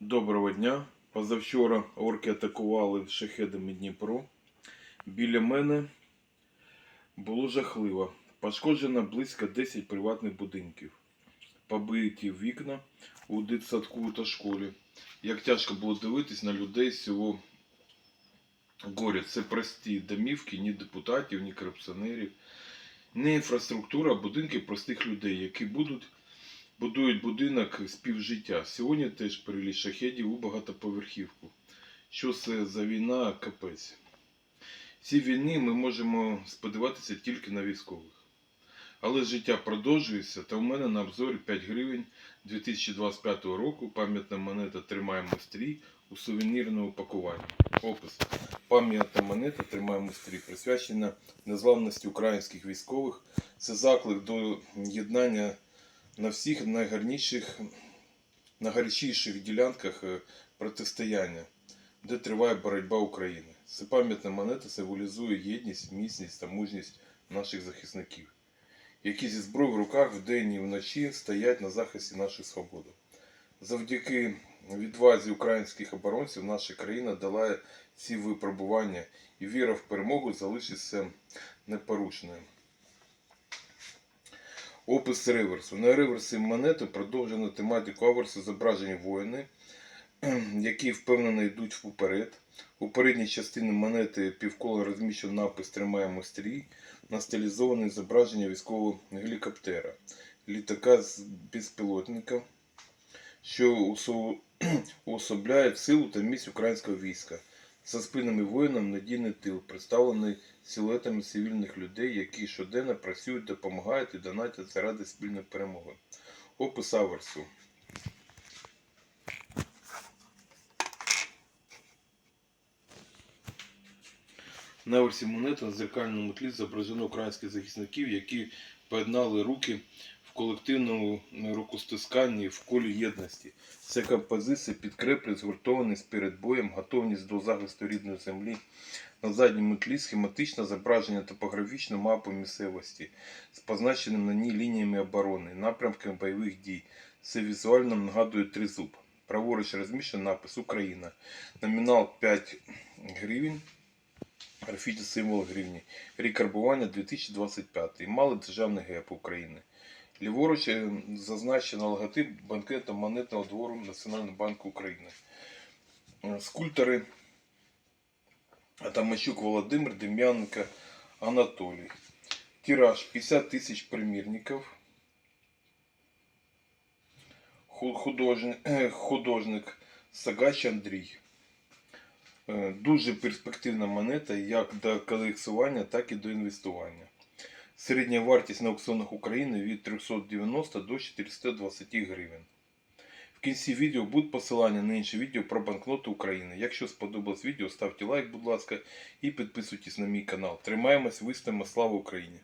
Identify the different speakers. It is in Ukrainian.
Speaker 1: Доброго дня. Позавчора орки атакували шахедами Дніпро. Біля мене було жахливо. Пошкоджено близько 10 приватних будинків. Побиті вікна у дитсадку та школі. Як тяжко було дивитись на людей з цього горя. Це прості домівки, ні депутатів, ні корупціонерів, не інфраструктура, а будинки простих людей, які будуть будують будинок співжиття. Сьогодні теж приліт шахедів у багатоповерхівку. Що це за війна, капець. Ці війни ми можемо сподіватися тільки на військових. Але життя продовжується, та у мене на обзорі 5 гривень 2025 року пам'ятна монета Тримаємо стрій у сувенірному пакуванні. Опис. Пам'ятна монета Тримаємо стрій присвячена незламності українських військових. Це заклик до єднання на всіх найгарніших, найгарячіших ділянках е, протистояння, де триває боротьба України. Це пам'ятна монета символізує єдність, міцність та мужність наших захисників, які зі зброєю в руках вдень і вночі стоять на захисті нашої свободи. Завдяки відвазі українських оборонців наша країна долає ці випробування і віра в перемогу залишиться непорушною. Опис реверсу. На реверсі монети продовжено тематику аверсу зображені воїни, які впевнено йдуть вперед. У передній частині монети півкола розміщено напис Тримаємо стрій на стилізоване зображення військового гелікоптера, літака з безпілотника, що уособляє силу та міць українського війська. За спинами воїнам надійний тил, представлений силуетами цивільних людей, які щоденно працюють, допомагають і донатять заради спільної перемоги. Опис аверсу. На аверсі монети на зеркальному тлі зображено українських захисників, які поєднали руки колективному рукостисканні в колі єдності. Ця композиція підкреплює згуртованість перед боєм, готовність до захисту рідної землі. На задньому тлі схематичне зображення топографічної мапи місцевості з позначеними на ній лініями оборони, напрямками бойових дій. Це візуально нагадує тризуб. Праворуч розміщений напис Україна. Номінал 5 гривень. Графіті символ гривні. Рік карбування 2025. Малий державний геп України. Ліворуч е, зазначено логотип банкета монетного двору Національного банку України. Е, Скульптори Атамащук Володимир, Дем'яненко Анатолій. Тираж 50 тисяч примірників. Художник, е, художник Сагач Андрій. Дуже перспективна монета як до колекціювання, так і до інвестування. Середня вартість на аукціонах України від 390 до 420 гривень. В кінці відео будуть посилання на інші відео про банкноти України. Якщо сподобалось відео, ставте лайк, будь ласка, і підписуйтесь на мій канал. Тримаємось, вистоїмо, слава Україні!